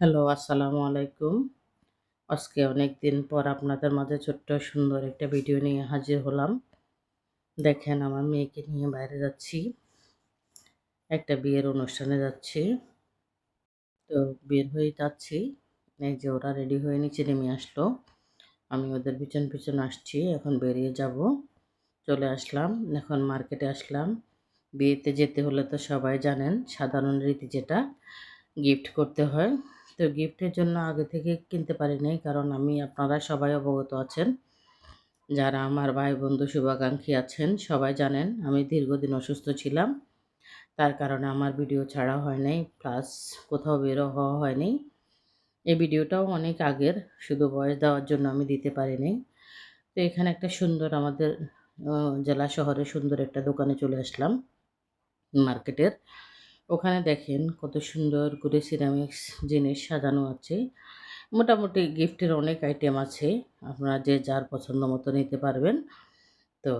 Hello, আসসালামু আলাইকুম। আজকে অনেক দিন পর আপনাদের মাঝে ছোট্ট সুন্দর একটা ভিডিও নিয়ে হাজির হলাম। দেখেন, আমার মেয়েকে নিয়ে বাইরে যাচ্ছি। একটা বিয়ের অনুষ্ঠানে যাচ্ছি। তো বের হয়ে যাচ্ছি। এই যে ওরা রেডি হয়ে নিচে নেমে আসলো। আমি ওদের পিছন পিছন আসছি, এখন বেরিয়ে যাব। চলে আসলাম, এখন মার্কেটে আসলাম। বিয়েতে যেতে হলে তো সবাই জানেন, সাধারণ রীতি যেটা, গিফট করতে হয়। তো গিফটের জন্য আগে থেকে কিনতে পারি নাই, কারণ আমি, আপনারা সবাই অবগত আছেন। যারা আমার ভাই বন্ধু শুভাকাঙ্ক্ষী আছেন, সবাই জানেন আমি দীর্ঘদিন অসুস্থ ছিলাম। তার কারণে আমার ভিডিও ছাড়া হয় নাই, প্লাস কোথাও বেরো হওয়া হয়নি এই ভিডিওটাও অনেক আগের, শুধু বয়স দেওয়ার জন্য আমি দিতে পারিনি তো এখানে একটা সুন্দর আমাদের জেলা শহরে সুন্দর একটা দোকানে চলে আসলাম, মার্কেটের। ওখানে দেখেন কত সুন্দর করে সিরামিক্স জিনিস সাজানো আছে। মোটামুটি গিফটের অনেক আইটেম আছে, আপনারা যে যার পছন্দ মতো নিতে পারবেন। তো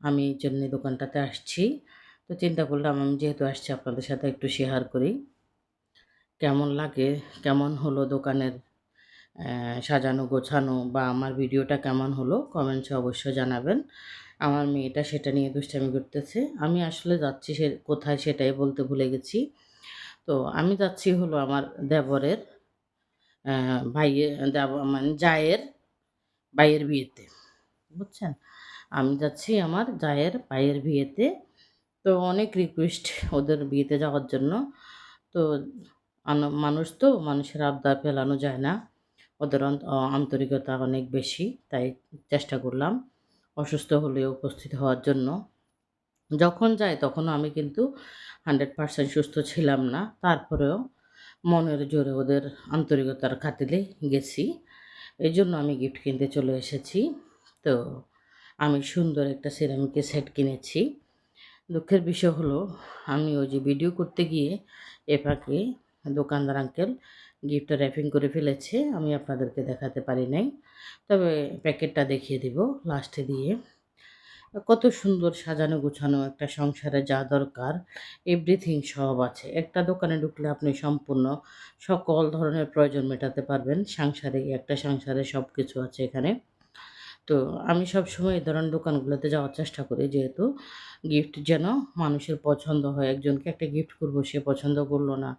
আমি জন্যে দোকানটাতে আসছি। তো চিন্তা করলাম, আমি যেহেতু আসছি আপনাদের সাথে একটু শেয়ার করি। কেমন লাগে, কেমন হলো দোকানের সাজানো গোছানো বা আমার ভিডিওটা কেমন হলো কমেন্টসে অবশ্যই জানাবেন। আমার মেয়েটা সেটা নিয়ে দুষ্টামি করতেছে। আমি আসলে যাচ্ছি সে, কোথায় সেটাই বলতে ভুলে গেছি। তো আমি যাচ্ছি হলো আমার দেবরের ভাইয়ের, দেব মানে জায়ের ভাইয়ের বিয়েতে, বুঝছেন? আমি যাচ্ছি আমার জায়ের ভাইয়ের বিয়েতে। তো অনেক রিকোয়েস্ট ওদের বিয়েতে যাওয়ার জন্য। তো মানুষ তো মানুষের আবদার ফেলানো যায় না। ওদের আন্তরিকতা অনেক বেশি, তাই চেষ্টা করলাম। অসুস্থ হলে উপস্থিত হওয়ার জন্য। যখন যাই তখন আমি কিন্তু হান্ড্রেড পারসেন্ট সুস্থ ছিলাম না। তারপরেও মনের জোরে ওদের আন্তরিকতার খাতিলে গেছি। এই জন্য আমি গিফট কিনতে চলে এসেছি। তো আমি সুন্দর একটা সিরামিকের সেট কিনেছি। দুঃখের বিষয় হলো, আমি ওই যে ভিডিও করতে গিয়ে এ ফাঁকে দোকানদার আঙ্কেল গিফটটা র্যাপিং করে ফেলেছে, আমি আপনাদেরকে দেখাতে পারি নাই। তবে প্যাকেটটা দেখিয়ে দিব লাস্টে দিয়ে। কত সুন্দর সাজানো গুছানো একটা সংসারে যা দরকার এভরিথিং সব আছে। একটা দোকানে ঢুকলে আপনি সম্পূর্ণ সকল ধরনের প্রয়োজন মেটাতে পারবেন। সাংসারিক, একটা সংসারে সব কিছু আছে এখানে। তো আমি সব সময় এই ধরনের দোকানগুলোতে যাওয়ার চেষ্টা করি যেহেতু গিফট যেন মানুষের পছন্দ হয়। একজনকে একটা গিফট করব, সে পছন্দ করল না,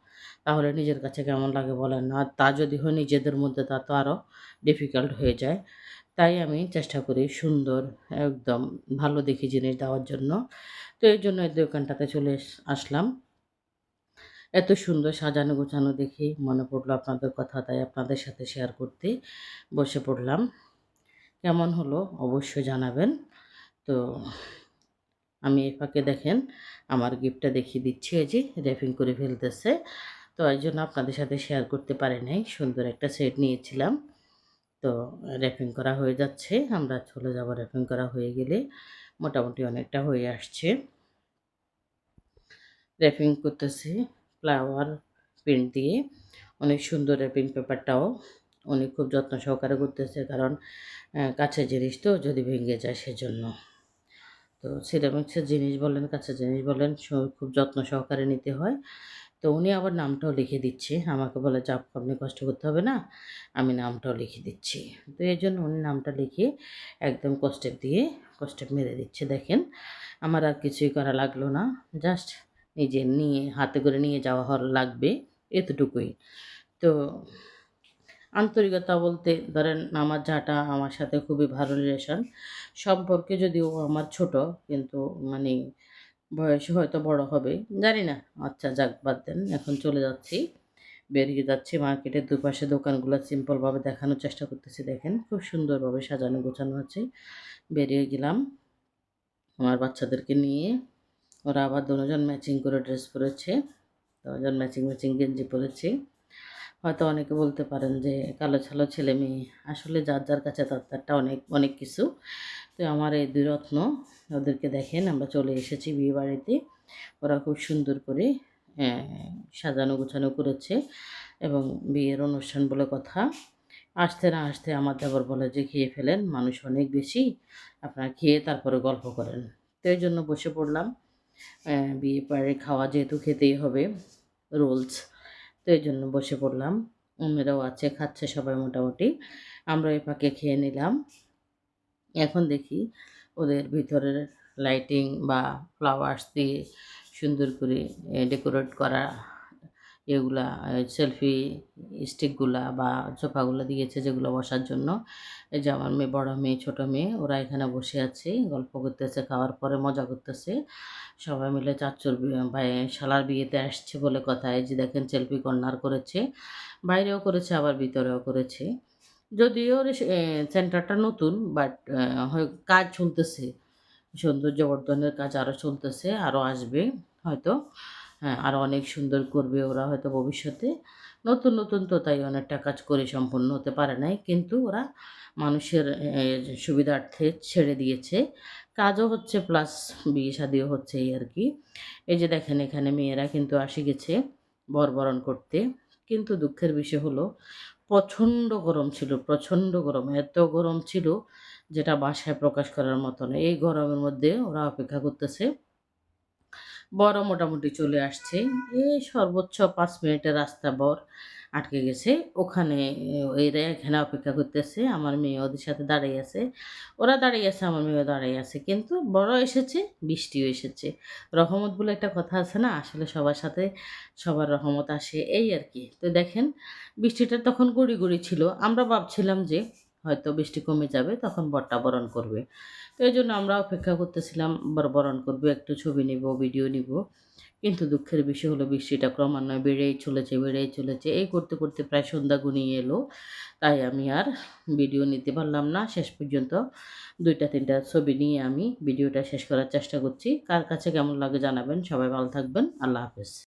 তাহলে নিজের কাছে কেমন লাগে বলেন? আর তা যদি হয় নিজেদের মধ্যে, তা তো আরও ডিফিকাল্ট হয়ে যায়। তাই আমি চেষ্টা করি সুন্দর, একদম ভালো দেখি জিনিস দেওয়ার জন্য। তো এই জন্য এই দোকানটাতে চলে আসলাম। এত সুন্দর সাজানো গোছানো দেখি মনে পড়ল আপনাদের কথা, তাই আপনাদের সাথে শেয়ার করতে বসে পড়লাম। কেমন হলো অবশ্যই জানাবেন। তো আমি এই ফাঁকে দেখেন, আমার গিফটটা দেখিয়ে দিচ্ছি, এই যে র্যাপিং করে ফেলতেছে। তো এই জন্য আপনাদের সাথে শেয়ার করতে পারি নাই, সুন্দর একটা সেট নিয়েছিলাম। তো র্যাপিং করা হয়ে যাচ্ছে, আমরা চলে যাব র্যাপিং করা হয়ে গেলে, মোটামুটি অনেকটা হয়ে আসছে। র্যাপিং করতেছি ফ্লাওয়ার প্রিন্ট দিয়ে, অনেক সুন্দর র্যাপিং পেপারটাও। উনি খুব যত্ন সহকারে করতেছে, কারণ কাছের জিনিস তো যদি ভেঙে যায় সেজন্য। তো সিরামিক্সের জিনিস বলেন, কাছের জিনিস বলেন খুব যত্ন সহকারে নিতে হয়। তো উনি আবার নামটাও লিখে দিচ্ছে। আমাকে বলে, চাপ আপনি কষ্ট করতে হবে না, আমি নামটাও লিখে দিচ্ছি। তো এই জন্য উনি নামটা লিখে একদম কষ্টেপ দিয়ে কষ্টেপ মেরে দিচ্ছে। দেখেন, আমার আর কিছুই করা লাগল না। জাস্ট নিজে নিয়ে, হাতে করে নিয়ে যাওয়া লাগবে, এতটুকুই। তো আন্তরিকতা বলতে ধরেন আমার যাটা আমার সাথে খুবই ভালো রিলেশন সম্পর্কে যদিও আমার ছোট কিন্তু মানে বয়সে হয়তো বড় হবে জানি না আচ্ছা যাক, বাদ দেন, এখন চলে যাচ্ছি। বেরিয়ে যাচ্ছি মার্কেটের দুপাশে দোকানগুলো সিম্পলভাবে দেখানোর চেষ্টা করতেছি, দেখেন। খুব সুন্দরভাবে সাজানো গোছানো আছে। বেরিয়ে গেলাম আমার বাচ্চাদেরকে নিয়ে। ওরা আবার দুজন ম্যাচিং করে ড্রেস পরেছে। দুজন ম্যাচিং ম্যাচিং গেঞ্জি পরেছে। হয়তো অনেকে বলতে পারেন যে কালো ছালো ছেলে মেয়ে। আসলে যার যার কাছে তার, তারটা অনেক অনেক কিছু। তো আমার এই দুই রত্ন ওদেরকে দেখেন, আমরা চলে এসেছি বিয়ে বাড়িতে ওরা খুব সুন্দর করে সাজানো গুছানো করেছে এবং বিয়ের অনুষ্ঠান বলে কথা। আসতে না আসতে আমার দেবর বলে যে, খেয়ে ফেলেন, মানুষ অনেক বেশি, আপনারা খেয়ে তারপরে গল্প করেন। তো এই জন্য বসে পড়লাম। বিয়ে পাড়ে খাওয়া যেহেতু খেতেই হবে, রোলস। তো এই জন্য বসে পড়লাম। অন্যরাও আছে, খাচ্ছে সবাই মোটামুটি। আমরা এই পাকে খেয়ে নিলাম। এখন দেখি ওদের ভিতরের লাইটিং বা ফ্লাওয়ার্স দিয়ে সুন্দর করে ডেকোরেট করা এগুলা সেলফি স্টিকগুলা বা সোফাগুলো দিয়েছে যেগুলো বসার জন্য। এই যে আমার মেয়ে, বড়ো মেয়ে, ছোটো মেয়ে, ওরা এখানে বসে আছে, গল্প করতেছে, খাওয়ার পরে মজা করতেছে। সবাই মিলে চাচুর ভাই, শালার বিয়েতে আসছে বলে কথা, এই যে দেখেন সেলফি কর্নার করেছে, বাইরেও করেছে, আবার ভিতরেও করেছে। যদিও সেন্টারটা নতুন বাট কাজ চলতেছে। সৌন্দর্য বর্ধনের কাজ আরও চলতেছে আরও আসবে, হয়তো। হ্যাঁ। আরও অনেক সুন্দর করবে ওরা হয়তো ভবিষ্যতে। নতুন নতুন তো তাই অনেকটা কাজ করে সম্পন্ন হতে পারে নাই, কিন্তু ওরা মানুষের সুবিধার্থে ছেড়ে দিয়েছে। কাজও হচ্ছে প্লাস বিয়ে শাদিও হচ্ছে এই আর কি। এই যে দেখেন এখানে মেয়েরা কিন্তু আসে গেছে বরবরণ করতে। কিন্তু দুঃখের বিষয় হলো, প্রচণ্ড গরম ছিল, প্রচণ্ড গরম, এত গরম ছিল যেটা বাসায় প্রকাশ করার মতো না। এই গরমের মধ্যে ওরা অপেক্ষা করতেছে। বড় মোটামুটি চলে আসছে। এই সর্বোচ্চ পাঁচ মিনিটের রাস্তা বর আটকে গেছে। ওখানে এরা এখানে অপেক্ষা করতেছে। আমার মেয়ে ওদের সাথে দাঁড়িয়ে আছে। ওরা দাঁড়িয়ে আছে, আমার মেয়েও দাঁড়িয়ে আছে। কিন্তু বড় এসেছে, বৃষ্টিও এসেছে। রহমত বলে একটা কথা আছে না? আসলে সবার সাথে সবার রহমত আসে। এই আর কি। তো দেখেন, বৃষ্টিটা তখন গুড়ি গুড়ি ছিল। আমরা ভাবছিলাম যে হয়তো বৃষ্টি কমে যাবে, তখন বরটা বরণ করবে। তো এই জন্য আমরা অপেক্ষা করতেছিলাম, বর বরণ করব, একটু ছবি নিব, ভিডিও নিব। কিন্তু দুঃখের বিষয় হলো, বৃষ্টিটা ক্রমান্বয়ে বেড়েই চলেছে বেড়েই চলেছে। এই করতে করতে প্রায় সন্ধ্যা গুনিয়ে এলো। তাই আমি আর ভিডিও নিতে পারলাম না। শেষ পর্যন্ত দুইটা, তিনটা ছবি নিয়ে আমি ভিডিওটা শেষ করার চেষ্টা করছি। কার কাছে কেমন লাগে জানাবেন। সবাই ভালো থাকবেন। আল্লাহ হাফেজ।